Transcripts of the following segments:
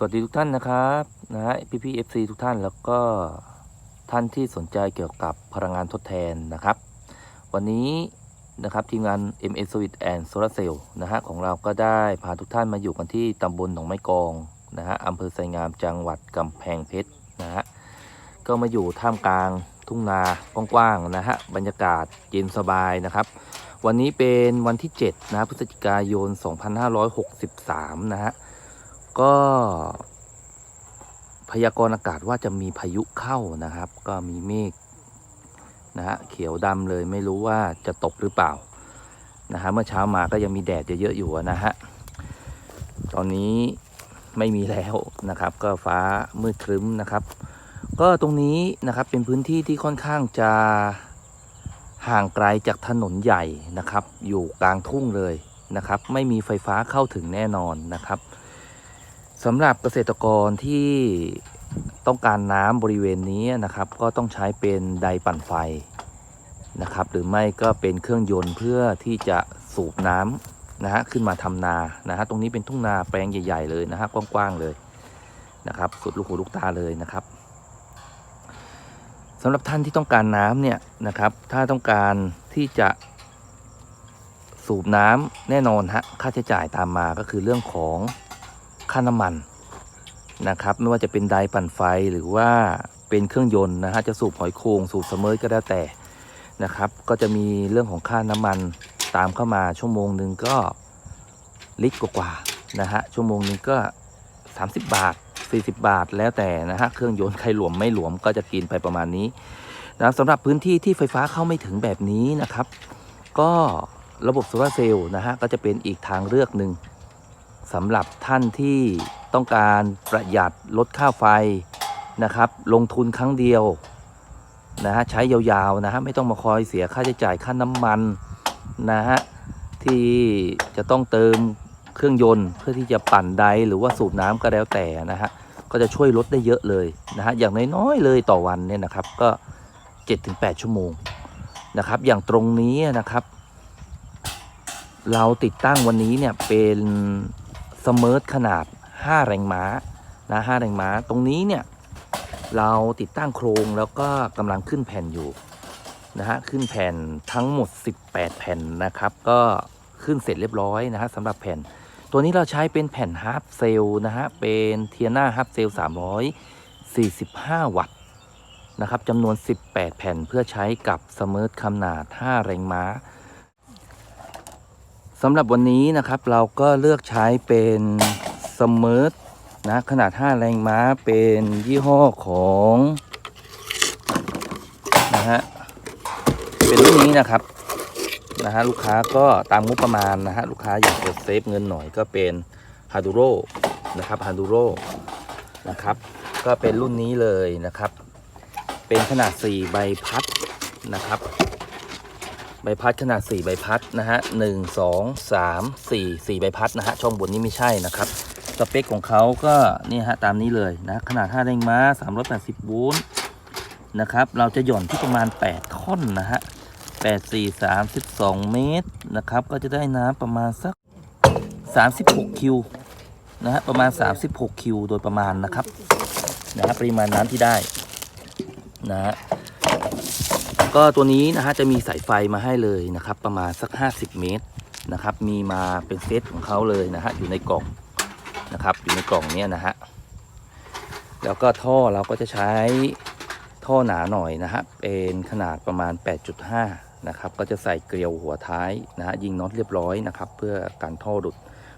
สวัสดีทุกท่านนะครับนะฮะพี่พี่เอฟซีทุกท่านแล้วก็ท่านที่สนใจเกี่ยวกับพลังงานทดแทนนะครับ วันนี้นะครับทีมงาน MS Switch and Solar Cell นะฮะของเราก็ได้พาทุกท่านมาอยู่กันที่ตำบลหนองไม้กองนะฮะอำเภอไซงามจังหวัดกำแพงเพชรนะฮะก็มาอยู่ท่ามกลางทุ่งนากว้างๆนะฮะบรรยากาศเย็นสบายนะครับ วันนี้เป็นวันที่7นะพฤศจิกายน 2563 นะฮะ ก็พยากรณ์อากาศว่าจะมีพายุเข้านะครับ ก็มีเมฆนะฮะเขียวดำเลยไม่รู้ว่าจะตกหรือเปล่านะฮะเมื่อเช้ามาก็ยังมีแดดเยอะๆอยู่นะฮะตอนนี้ไม่มีแล้วนะครับ ก็ฟ้ามืดครึ้มนะครับ ก็ตรงนี้นะครับเป็นพื้นที่ที่ค่อนข้างจะห่างไกลจากถนนใหญ่นะครับ อยู่กลางทุ่งเลยนะครับ ไม่มีไฟฟ้าเข้าถึงแน่นอนนะครับ สำหรับเกษตรกรที่ต้องการน้ำบริเวณนี้นะครับ ก็ต้องใช้เป็นไดปั่นไฟนะครับ หรือไม่ก็เป็นเครื่องยนต์เพื่อที่จะสูบน้ำนะฮะขึ้นมาทำนานะฮะตรงนี้เป็นทุ่งนาแปลงใหญ่ ๆ เลยนะฮะกว้างๆเลยนะครับสุดลูกหูลูกตาเลยนะครับสำหรับท่านที่ต้องการน้ำเนี่ยนะครับ ถ้าต้องการที่จะสูบน้ำแน่นอนฮะค่าใช้จ่ายตามมาก็คือเรื่องของ ค่าน้ำมันนะครับ ไม่ว่าจะเป็นไดร์ปั่นไฟหรือว่าเป็นเครื่องยนต์นะฮะจะสูบหอยโขงสูบเสมอก็แล้วแต่นะครับ ก็จะมีเรื่องของค่าน้ำมันตามเข้ามาชั่วโมงหนึ่งก็ลิตรกว่าๆนะฮะชั่วโมงหนึ่งก็ 30 บาท 40 บาทแล้วแต่นะฮะเครื่องยนต์ใครหลวมไม่หลวมก็จะกินไปประมาณนี้นะสำหรับพื้นที่ที่ไฟฟ้าเข้าไม่ถึงแบบนี้นะครับ ก็ระบบโซลาร์เซลล์นะฮะก็จะเป็นอีกทางเลือกหนึ่ง สำหรับท่านที่ต้องการประหยัดลดค่าไฟนะครับ ลงทุนครั้งเดียวนะฮะใช้ยาวๆนะฮะไม่ต้องมาคอยเสียค่าใช้จ่ายค่าน้ำมันนะฮะที่จะต้องเติมเครื่องยนต์เพื่อที่จะปั่นไดหรือว่าสูบน้ำก็แล้วแต่นะฮะก็จะช่วยลดได้เยอะเลยนะฮะอย่างน้อยๆเลยต่อวันเนี่ยนะครับก็ 7-8 ชั่วโมงนะครับอย่างตรงนี้นะครับ เราติดตั้งวันนี้เนี่ยเป็น สมิร์ทขนาด 5 แรงม้านะ5แรงม้า ตรงนี้เนี่ย เราติดตั้งโครงแล้วก็กำลังขึ้นแผ่นอยู่นะฮะขึ้นแผ่นทั้งหมด 18 แผ่นนะครับ ก็ขึ้นเสร็จเรียบร้อยนะฮะสำหรับแผ่น ตัวนี้เราใช้เป็นแผ่นฮาร์ปเซลนะฮะเป็นเทียนาฮาร์ปเซล345 วัตต์นะครับจำนวน 18 แผ่นเพื่อใช้กับสมิร์ทขนาด 5 แรงม้า สำหรับวันนี้นะครับเราก็เลือกใช้เป็นสม e ร์ทนะขนาด 5 แรงม้าเป็นยี่ห้อของนะฮะเป็นรุ่นนี้นะครับนะฮะลูกค้าก็ตามงบประมาณนะฮะลูกค้าอยากจะเซฟเงินหน่อยก็เป็นฮา d ูโรนะครับฮา d ูโรนะครับ ก็เป็นรุ่นนี้เลยนะครับ เป็นขนาด 4 ใบพัดนะครับ บพัดขนาด 4 ใบพัดนะฮะหนึ่งสองสามสี่สี่ใบพัดนะฮะช่องบนนี้ไม่ใช่นะครับสเปคของเขาก็นี่ฮะตามนี้เลยนะขนาด5แรงม้า 380 โวลต์นะครับเราจะหย่อนที่ประมาณ 8 ท่อนนะฮะ8 4 32เมตรนะครับก็จะได้น้ำประมาณสัก 36 คิวนะฮะประมาณ 36 คิวโดยประมาณนะครับนะฮะปริมาณน้ำที่ได้นะฮะ ก็ตัวนี้นะฮะจะมีสายไฟมาให้เลยนะครับ ประมาณสัก 50 เมตรนะครับ มีมาเป็นเซตของเขาเลยนะฮะอยู่ในกล่องนะครับ อยู่ในกล่องเนี้ยนะฮะแล้วก็ท่อเราก็จะใช้ท่อหนาหน่อยนะฮะเป็นขนาดประมาณ 8.5 นะครับ ก็จะใส่เกลียวหัวท้ายนะฮะยิงน็อตเรียบร้อยนะครับ เพื่อการท่อหลุด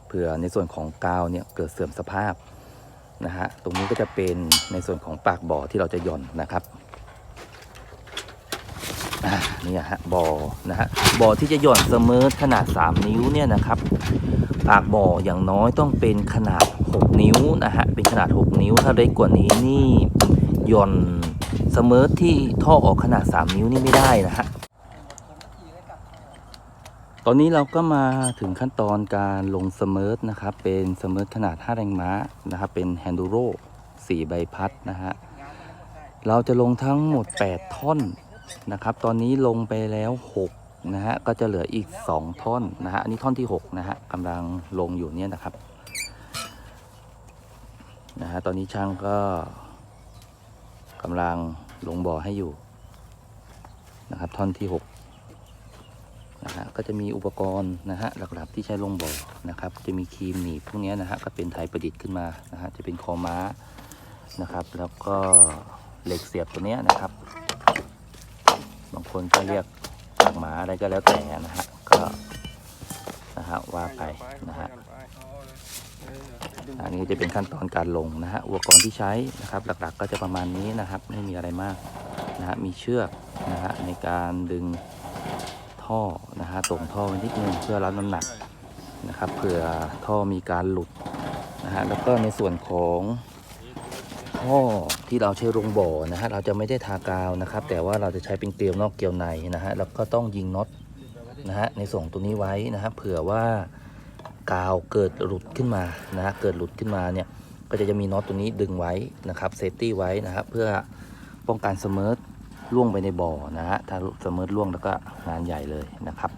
เพื่อในส่วนของกาวเนี่ยเกิดเสื่อมสภาพนะฮะตรงนี้ก็จะเป็นในส่วนของปากบ่อที่เราจะหย่อนนะครับ นี่ฮะบ่อนะฮะบ่อที่จะหย่อนเสมอขนาด 3 นิ้วเนี่ยนะครับ ปากบ่ออย่างน้อยต้องเป็นขนาด 6 นิ้วนะฮะเป็นขนาด 6 นิ้วถ้าเล็กกว่านี้นี่หย่อนเสมอที่ท่อออกขนาด 3 นิ้วนี่ไม่ได้นะฮะตอนนี้เราก็มาถึงขั้นตอนการลงเสมอนะครับ เป็นเสมอขนาด 5 แรงม้านะครับ เป็นแฮนดูโร่4ใบพัดนะฮะ เราจะลงทั้งหมด 8 ท่อน นะครับ ตอนนี้ลงไปแล้ว6นะฮะก็จะเหลืออีก 2 ท่อนนะฮะอันนี้ท่อนที่6นะฮะกำลังลงอยู่เนี่ยนะครับนะฮะตอนนี้ช่างก็กำลังลงบ่อให้อยู่นะครับ ท่อนที่หกนะฮะก็จะมีอุปกรณ์นะฮะหลักๆที่ใช้ลงบ่อนะครับ จะมีครีมหนีบพวกนี้นะฮะก็เป็นไทยประดิษฐ์ขึ้นมานะฮะจะเป็นคอม้านะครับ แล้วก็เหล็กเสียบตัวเนี้ยนะครับ คนก็เรียกปากหมาอะไรก็แล้วแต่นะฮะก็นะฮะว่าไปนะฮะอันนี้จะเป็นขั้นตอนการลงนะฮะอุปกรณ์ที่ใช้นะครับหลักๆ ก็จะประมาณนี้นะครับไม่มีอะไรมากนะฮะมีเชือกนะฮะในการดึงท่อนะฮะตรงท่อไว้นิดนึงเพื่อรับน้ำหนักนะครับเผื่อท่อมีการหลุดนะฮะแล้วก็ในส่วนของ ท่อที่เราใช้ลงบ่อนะฮะเราจะไม่ได้ทากาวนะครับ แต่ว่าเราจะใช้เป็นเกลียวนอกเกลียวในนะฮะแล้วก็ต้องยิงน็อตนะฮะในส่วนตัวนี้ไว้นะฮะเผื่อว่ากาวเกิดหลุดขึ้นมานะฮะเกิดหลุดขึ้นมาเนี่ยก็จะจะมีน็อตตัวนี้ดึงไว้นะครับเซฟตี้ไว้นะครับเพื่อป้องกันเสมอล่วงไปในบ่อนะฮะถ้าเสมอล่วงแล้วก็งานใหญ่เลยนะครับ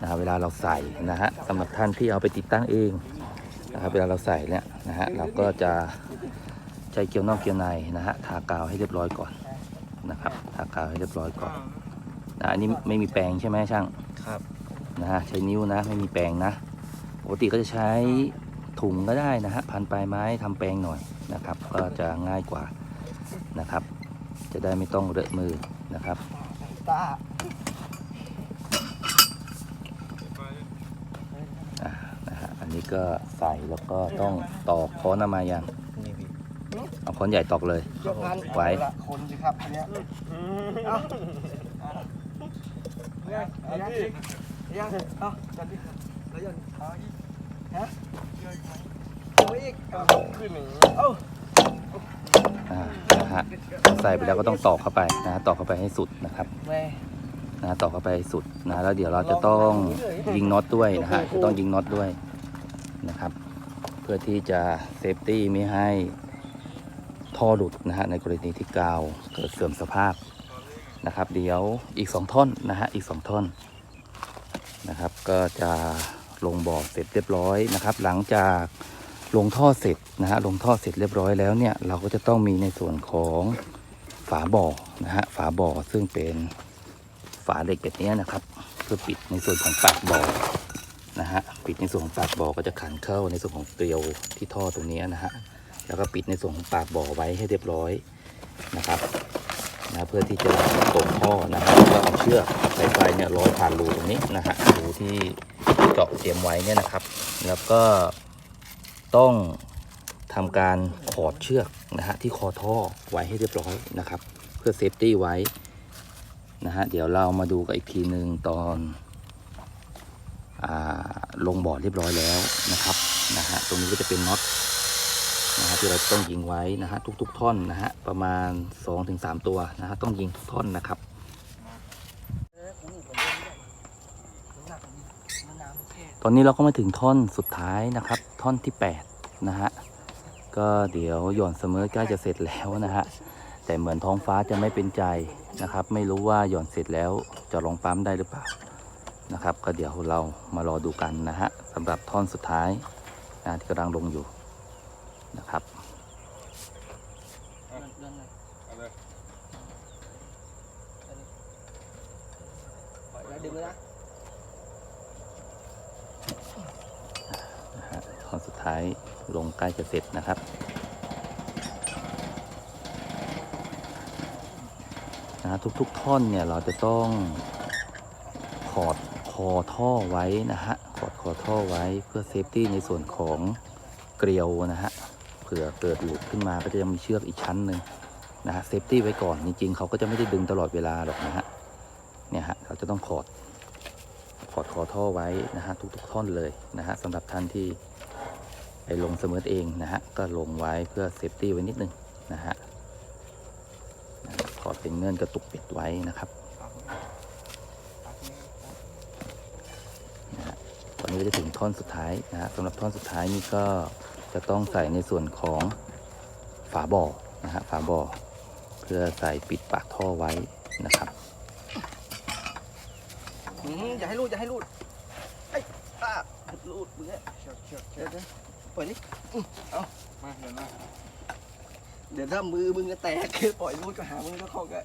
นะฮะเวลาเราใส่นะฮะสำหรับท่านที่เอาไปติดตั้งเอง นะครับเวลาเราใส่เนี่ยนะฮะเราก็จะใช้เกลียวนอกเกลียวในนะฮะทากาวให้เรียบร้อยก่อนนะครับทากาวให้เรียบร้อยก่อนนะอันนี้ไม่มีแปรงใช่ไหมช่างครับนะฮะใช้นิ้วนะไม่มีแปรงนะปกติก็จะใช้ถุงก็ได้นะฮะพันปลายไม้ทำแปรงหน่อยนะครับ ก็จะง่ายกว่านะครับ จะได้ไม่ต้องเลอะมือนะครับ ตา อ่า นะฮะอันนี้ก็ใส่แล้วก็ต้องตอกค้อนเอามายังนี่พี่เอาค้อนใหญ่ตอกเลยยกพันไว้ละคนสิครับอันเนี้ยเอาเอายังยังเอาจัดดิแล้วยังเอาอีกฮะเอาอีกเอาขึ้นหนึ่งเอ้าอ่านะฮะใส่ไปแล้วก็ต้องตอกเข้าไปนะฮะตอกเข้าไปให้สุดนะครับแม่นะฮะตอกเข้าไปให้สุดนะแล้วเดี๋ยวเราจะต้องยิงน็อตด้วยนะฮะจะต้องยิงน็อตด้วย นะครับ เพื่อที่จะเซฟตี้ไม่ให้ท่อหลุดนะฮะในกรณีที่กาวเกิดเสื่อมสภาพนะครับ เดี๋ยวอีกสองท่อนนะฮะอีกสองท่อนนะครับ ก็จะลงบ่อเสร็จเรียบร้อยนะครับ หลังจากลงท่อเสร็จนะฮะลงท่อเสร็จเรียบร้อยแล้วเนี่ยเราก็จะต้องมีในส่วนของฝาบ่อนะฮะฝาบ่อซึ่งเป็นฝาเหล็กแบบนี้นะครับ เพื่อปิดในส่วนของปากบ่อ นะฮะปิดในส่วนของปากบ่อก็จะขันเข้าในส่วนของเกลียวที่ท่อตรงนี้นะฮะแล้วก็ปิดในส่วนของปากบ่อไว้ให้เรียบร้อยนะครับนะเพื่อที่จะตกท่อนะฮะก็เอาเชือกสายไฟเนี่ยร้อยผ่านรูตรงนี้นะฮะรูที่เจาะเตรียมไว้เนี่ยนะครับ แล้วก็ต้องทำการขอดเชือกนะฮะที่คอท่อไว้ให้เรียบร้อยนะครับ เพื่อเซฟตี้ไว้นะฮะเดี๋ยวเรามาดูกันอีกทีหนึ่งตอน ลงบ่อเรียบร้อยแล้วนะครับนะฮะตรงนี้ก็จะเป็นน็อตนะฮะที่เราต้องยิงไว้นะฮะทุก ๆ ท่อนนะฮะประมาณ 2-3 ตัวนะฮะต้องยิงทุกท่อนนะครับตอนนี้เราก็มาถึงท่อนสุดท้ายนะครับ ท่อนที่ 8 นะฮะ ก็เดี๋ยวหย่อนเสมอใกล้จะเสร็จแล้วนะฮะ แต่เหมือนท้องฟ้าจะไม่เป็นใจนะครับ ไม่รู้ว่าหย่อนเสร็จแล้วจะลงปั๊มได้หรือเปล่า นะครับ ก็เดี๋ยวเรามารอดูกันนะฮะสำหรับท่อนสุดท้ายนะที่กำลังลงอยู่นะครับดึงเลยนะท่อนสุดท้ายลงใกล้จะเสร็จนะครับนะทุกๆท่อนเนี่ยเราจะต้องขอด อท่อไว้นะฮะขอดคอท่อไว้เพื่อเซฟตี้ในส่วนของเกลียวนะฮะเผื่อเกิดหลุดขึ้นมาก็จะยังมีเชือกอีกชั้นหนึ่งนะฮะเซฟตี้ไว้ก่อนจริงๆเขาก็จะไม่ได้ดึงตลอดเวลาหรอกนะฮะเนี่ยฮะเราจะต้องขอดขอดคอท่อไว้นะฮะทุกๆท่อนเลยนะฮะสำหรับท่านที่ไปลงเสมอเองนะฮะก็ลงไว้เพื่อเซฟตี้ไว้นิดนึงนะฮะขอดเป็นเงื่อนกระตุกปิดไว้นะครับนะฮะตอ นนี้ก็จะถึงท่อนสุดท้ายนะฮะสำหรับท่อนสุดท้ายนี่ก็จะต้องใส่ในส่วนของฝาบ่อนะฮะฝาบ่อเพื่อใส่ปิดปากท่อไว้นะครับอืมอย่าให้รูดอย่าให้รูดไอ้ป้ารูดมึงเนี่ยเชือกเชือกเชือกเปล่อยนี่อืมเอาเดี๋ยวถ้ามือมึงจะแตกปล่อยรูดก็หามึงก็เข้าก็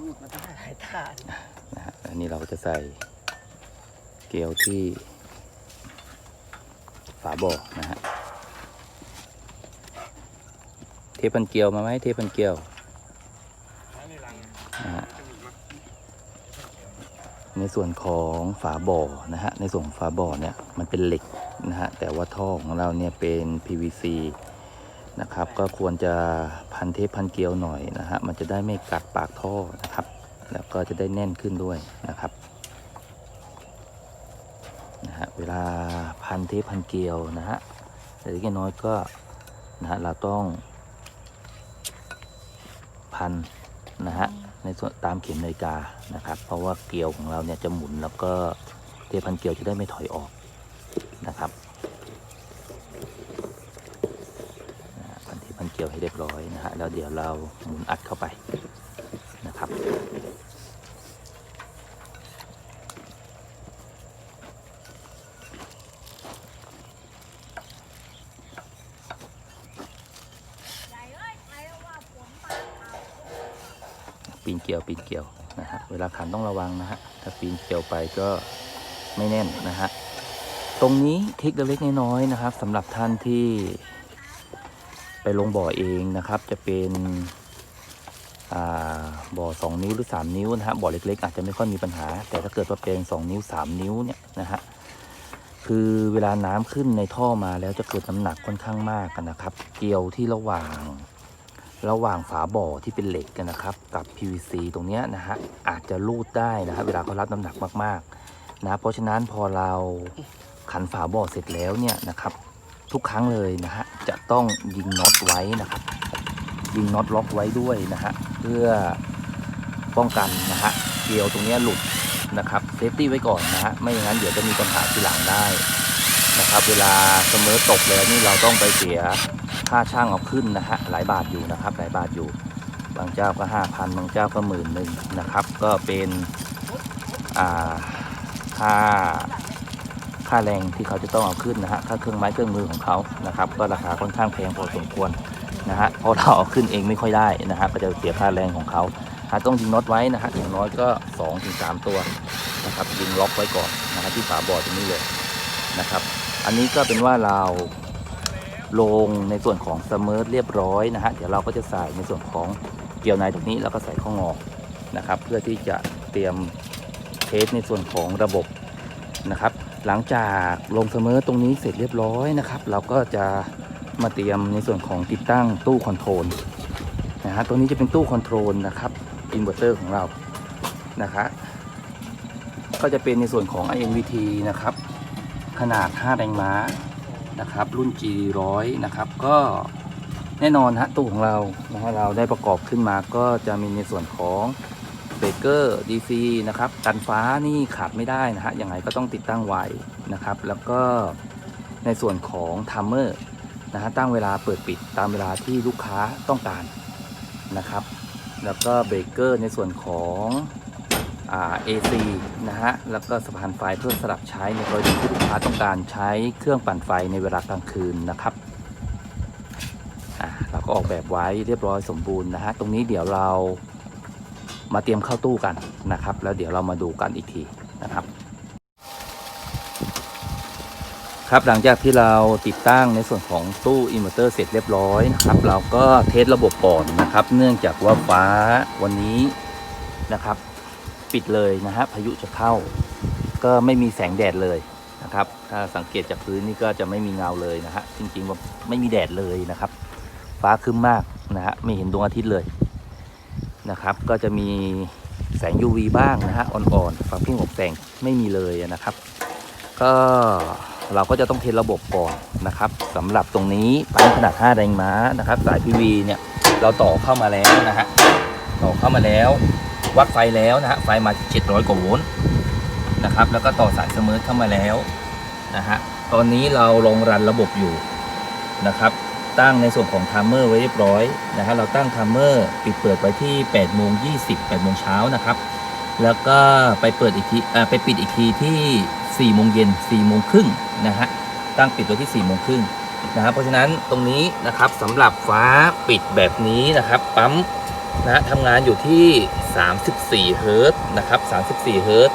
รูดมาได้หายท่าดินะฮะ อันนี้เราก็จะใส่เกลียวที่ฝาบ่อนะฮะ เทพันเกลียวมาไหมเทพันเกลียวนะฮะในส่วนของฝาบ่อนะฮะ ในส่วนของฝาบ่อเนี่ยมันเป็นเหล็กนะฮะ แต่ว่าท่อของเราเนี่ยเป็น PVC นะครับ ก็ควรจะพันเทปพันเกลียวหน่อยนะฮะ มันจะได้ไม่กัดปากท่อนะครับ แล้วก็จะได้แน่นขึ้นด้วยนะครับนะฮะเวลาพันเทปพันเกลียวนะฮะแต่เล็กน้อยก็นะฮะเราต้องพันนะฮะในส่วนตามเข็มนาฬิกานะครับ เพราะว่าเกลียวของเราเนี่ยจะหมุนแล้วก็เทปพันเกลียวจะได้ไม่ถอยออกนะครับพันเทปพันเกลียวให้เรียบร้อยนะฮะแล้วเดี๋ยวเราหมุนอัดเข้าไปนะครับ ปีนเกลียวปีนเกลียวนะฮะเวลาขันต้องระวังนะฮะถ้าปีนเกลียวไปก็ไม่แน่นนะฮะตรงนี้เทคเล็กๆน้อยๆนะครับสำหรับท่านที่ไปลงบ่อเองนะครับ จะเป็นบ่อสองนิ้วหรือสามนิ้วนะฮะบ่อเล็ก ๆ อาจจะไม่ค่อยมีปัญหา แต่ถ้าเกิดว่าเป็นสองนิ้วสามนิ้วเนี่ยนะฮะคือเวลาน้ำขึ้นในท่อมาแล้วจะเกิดน้ำหนักค่อนข้างมากกันนะครับ เกลียวที่ระหว่าง ระหว่างฝาบ่อที่เป็นเหล็กกันนะครับ กับ PVC ตรงนี้นะฮะอาจจะรูดได้นะฮะเวลาเขารับน้ำหนักมากๆนะเพราะฉะนั้นพอเราขันฝาบ่อเสร็จแล้วเนี่ยนะครับ ทุกครั้งเลยนะฮะจะต้องยิงน็อตไว้นะครับ ยิงน็อตล็อกไว้ด้วยนะฮะเพื่อป้องกันนะฮะเกลียวตรงนี้หลุดนะครับเซฟตี้ไว้ก่อนนะฮะไม่อย่างนั้นเดี๋ยวจะมีปัญหาทีหลังได้นะครับ เวลาเสมอตกแล้วนี่เราต้องไปเสีย ค่าช่างเอาขึ้นนะฮะหลายบาทอยู่นะครับ หลายบาทอยู่ บางเจ้าก็ห้าพันบางเจ้าก็หมื่นหนึ่งนะครับ ก็เป็นค่าค่าแรงที่เขาจะต้องเอาขึ้นนะฮะค่าเครื่องไม้เครื่องมือของเขานะครับ ก็ราคาค่อนข้างแพงพอสมควรนะฮะเพราะเราเอาขึ้นเองไม่ค่อยได้นะฮะก็จะเสียค่าแรงของเขาหาต้องยิงน็อตไว้นะฮะอย่างน้อยก็2อถึงสตัวนะครับยิงล็อกไว้ก่อนนะครับที่ฝาบอร์ดตรงนี้เลยนะครับ อันนี้ก็เป็นว่าเรา ลงในส่วนของเสมอเรียบร้อยนะฮะเดี๋ยวเราก็จะใส่ในส่วนของเกลียวในตรงนี้แล้วก็ใส่ข้องอกนะครับ เพื่อที่จะเตรียมเทสในส่วนของระบบนะครับ หลังจากลงเสมอตรงนี้เสร็จเรียบร้อยนะครับ เราก็จะมาเตรียมในส่วนของติดตั้งตู้คอนโทรลนะฮะตัวนี้จะเป็นตู้คอนโทรลนะครับอินเวอร์เตอร์ของเรานะครับก็จะเป็นในส่วนของ INVT นะครับ ขนาด 5 แรงม้า นะครับ รุ่น G100 นะครับ ก็แน่นอนฮะตู้ของเรานะฮะเราได้ประกอบขึ้นมาก็จะมีในส่วนของเบรกเกอร์ DC นะครับ กันฟ้านี่ขาดไม่ได้นะฮะยังไงก็ต้องติดตั้งไว้นะครับ แล้วก็ในส่วนของทัมเมอร์นะฮะตั้งเวลาเปิดปิดตามเวลาที่ลูกค้าต้องการนะครับ แล้วก็เบรกเกอร์ในส่วนของ AC นะฮะ แล้วก็สะพานไฟเพื่อสลับใช้ในกรณีที่ลูกค้าต้องการใช้เครื่องปั่นไฟในเวลากลางคืนนะครับอ่าเราก็ออกแบบไว้เรียบร้อยสมบูรณ์นะฮะ ตรงนี้เดี๋ยวเรามาเตรียมเข้าตู้กันนะครับ แล้วเดี๋ยวเรามาดูกันอีกทีนะครับครับหลังจากที่เราติดตั้งในส่วนของตู้อินเวอร์เตอร์เสร็จเรียบร้อยนะครับ เราก็เทสระบบก่อนนะครับ เนื่องจากว่าฟ้าวันนี้นะครับ ปิดเลยนะฮะพายุจะเข้า ก็ไม่มีแสงแดดเลยนะครับ ถ้าสังเกตจากพื้นนี่ก็จะไม่มีเงาเลยนะฮะจริงๆว่าไม่มีแดดเลยนะครับ ฟ้าครึ้มมากนะฮะไม่เห็นดวงอาทิตย์เลยนะครับ ก็จะมีแสง UV บ้างนะฮะอ่อนๆความเพ่งของแสงไม่มีเลยนะครับ ก็เราก็จะต้องเทสระบบก่อนนะครับสำหรับตรงนี้ปั๊มขนาด 5 แรงม้านะครับ สาย PV เนี่ยเราต่อเข้ามาแล้วนะฮะต่อเข้ามาแล้ว วัดไฟแล้วนะฮะไฟมา 700 กว่าโวลต์นะครับแล้วก็ต่อสายเสมอเข้ามาแล้วนะฮะตอนนี้เราลงรันระบบอยู่นะครับตั้งในส่วนของไทม์เมอร์ไว้เรียบร้อยนะฮะเราตั้งไทม์เมอร์ปิดเปิดไว้ที่8โมง20 8โมงเช้านะครับแล้วก็ไปเปิดอีกทีอ่าไปปิดอีกทีที่4โมงเย็น4โมงครึ่งนะฮะตั้งปิดไว้ที่4โมงครึ่งนะครับเพราะฉะนั้นตรงนี้นะครับสำหรับฟ้าปิดแบบนี้นะครับปั๊ม นะฮะทำงานอยู่ที่ 34 เฮิร์ตนะครับ 34 เฮิร์ต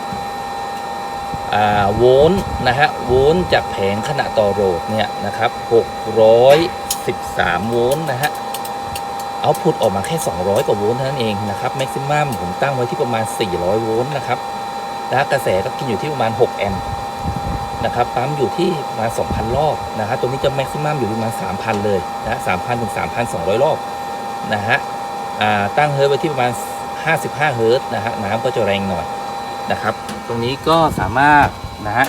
โวลต์นะฮะโวลต์จากแผงขณะต่อโหลดเนี่ยนะครับ 613 โวลต์นะฮะเอาพุทออกมาแค่ 200 กว่าโวลต์เท่านั้นเองนะครับแม็กซิมัมผมตั้งไว้ที่ประมาณ 400 โวลต์นะครับนะกระแสก็กินอยู่ที่ประมาณ 6 แอมป์นะครับปั๊มอยู่ที่ประมาณ 2,000 รอบนะฮะตัวนี้จะแม็กซิมัมอยู่ที่ประมาณ 3,000 เลยนะ3,000 ถึง 3,200 รอบนะฮะ ตั้งเฮิร์ตไว้ที่ประมาณ 55 เฮิร์ตนะฮะน้ำก็จะแรงหน่อยนะครับ ตรงนี้ก็สามารถนะฮะ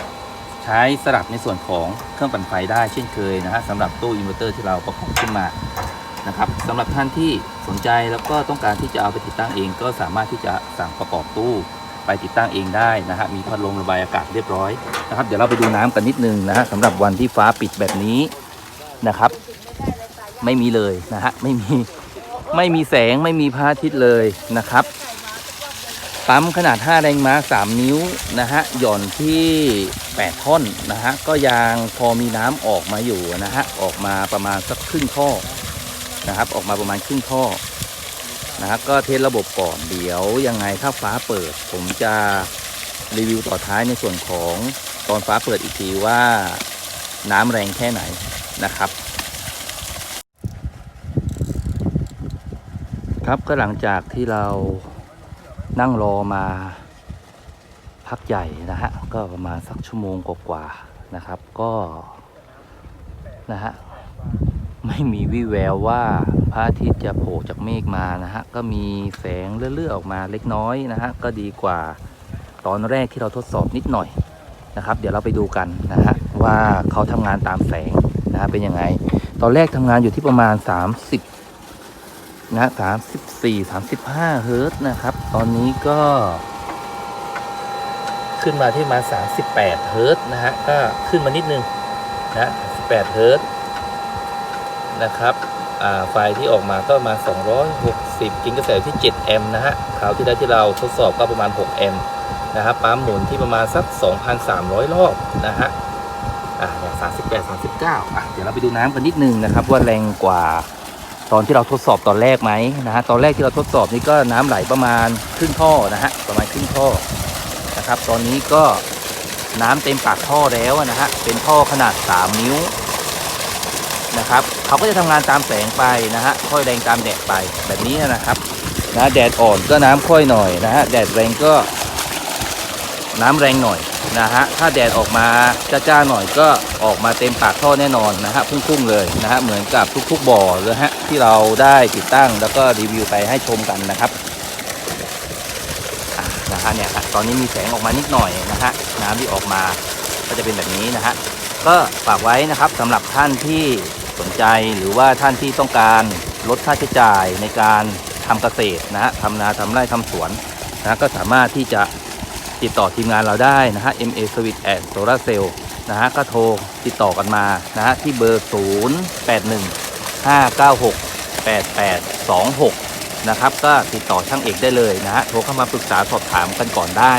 ใช้สลับในส่วนของเครื่องปั่นไฟได้เช่นเคยนะฮะสำหรับตู้อินเวอร์เตอร์ที่เราประกอบขึ้นมานะครับสำหรับท่านที่สนใจแล้วก็ต้องการที่จะเอาไปติดตั้งเอง ก็สามารถที่จะสั่งประกอบตู้ไปติดตั้งเองได้นะฮะมีพัดลมระบายอากาศเรียบร้อยนะครับเดี๋ยวเราไปดูน้ำกันนิดนึงนะฮะสำหรับวันที่ฟ้าปิดแบบนี้นะครับ ไม่มีเลยนะฮะไม่มี ไม่มีแสงไม่มีพระอาทิตย์เลยนะครับ ปั๊มขนาด 5 แรงม้า 3 นิ้วนะฮะหย่อนที่ 8 ท่อนนะฮะก็ยังพอมีน้ำออกมาอยู่นะฮะออกมาประมาณสักครึ่งท่อนะครับ ออกมาประมาณครึ่งท่อนะครับก็เทสระบบก่อนเดี๋ยวยังไงถ้าฟ้าเปิด ผมจะรีวิวต่อท้ายในส่วนของตอนฟ้าเปิดอีกทีว่าน้ำแรงแค่ไหนนะครับ ครับก็หลังจากที่เรานั่งรอมาพักใหญ่นะฮะก็ประมาณสักชั่วโมงกว่าๆนะครับ ก็นะฮะไม่มีวี่แววว่าพระอาทิตย์จะโผล่จากเมฆมานะฮะก็มีแสงเลื่อๆออกมาเล็กน้อยนะฮะก็ดีกว่าตอนแรกที่เราทดสอบนิดหน่อยนะครับ เดี๋ยวเราไปดูกันนะฮะว่าเขาทำงานตามแสงนะฮะเป็นยังไง ตอนแรกทำงานอยู่ที่ประมาณ 30 นะ34 35เฮิร์ตนะครับ ตอนนี้ก็ ขึ้นมาที่ประมาณ38เฮิร์ตนะฮะ ก็ขึ้นมานิดนึงนะ18เฮิร์ตนะครับ อ่า ไฟที่ออกมาก็ประมาณ260กินกระแสที่7แอมป์นะฮะ คราวที่แล้วที่เราทดสอบก็ประมาณ6แอมป์นะครับ ปั๊มหมุนที่ประมาณสัก2,300รอบนะฮะ อ่าเนี่ย38 39อะ เดี๋ยวเราไปดูน้ำกันนิดนึงนะครับ ว่าแรงกว่า ตอนที่เราทดสอบตอนแรกไหมนะฮะตอนแรกที่เราทดสอบนี่ก็น้ำไหลประมาณครึ่งท่อนะฮะประมาณครึ่งท่อนะครับ ตอนนี้ก็น้ำเต็มปากท่อแล้วนะฮะเป็นท่อขนาด 3 นิ้วนะครับเขาก็จะทำงานตามแสงไปนะฮะค่อยแรงตามแดดไปแบบนี้นะครับนะแดดอ่อนก็น้ำค่อยหน่อยนะฮะแดดแรงก็น้ำแรงหน่อย นะฮะถ้าแดดออกมาจ้าๆหน่อยก็ออกมาเต็มปากท่อแน่นอนนะฮะพุ่งๆเลยนะฮะเหมือนกับทุกๆบ่อเลยฮะที่เราได้ติดตั้งแล้วก็รีวิวไปให้ชมกันนะครับนะฮะเนี่ยครับตอนนี้มีแสงออกมานิดหน่อยนะฮะน้ำที่ออกมาก็จะเป็นแบบนี้นะฮะก็ฝากไว้นะครับสำหรับท่านที่สนใจหรือว่าท่านที่ต้องการลดค่าใช้จ่ายในการทำเกษตรนะฮะทำนาทำไร่ทำสวนนะก็สามารถที่จะ ติดต่อทีมงานเราได้นะฮะ MA Service at Solar Cell นะฮะก็โทรติดต่อกันมานะฮะที่เบอร์ 0 8 1 5 9 6 8 8 2 6 นะครับก็ติดต่อช่างเอกได้เลยนะฮะโทรเข้ามาปรึกษาสอบถามกันก่อนได้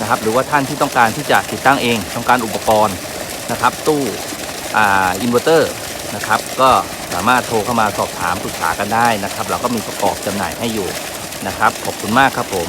นะครับหรือว่าท่านที่ต้องการที่จะติดตั้งเองต้องการอุปกรณ์นะครับตู้อ่าอินเวอร์เตอร์นะครับก็สามารถโทรเข้ามาสอบถามปรึกษากันได้นะครับ เราก็มีประกอบจำหน่ายให้อยู่นะครับ ขอบคุณมากครับผม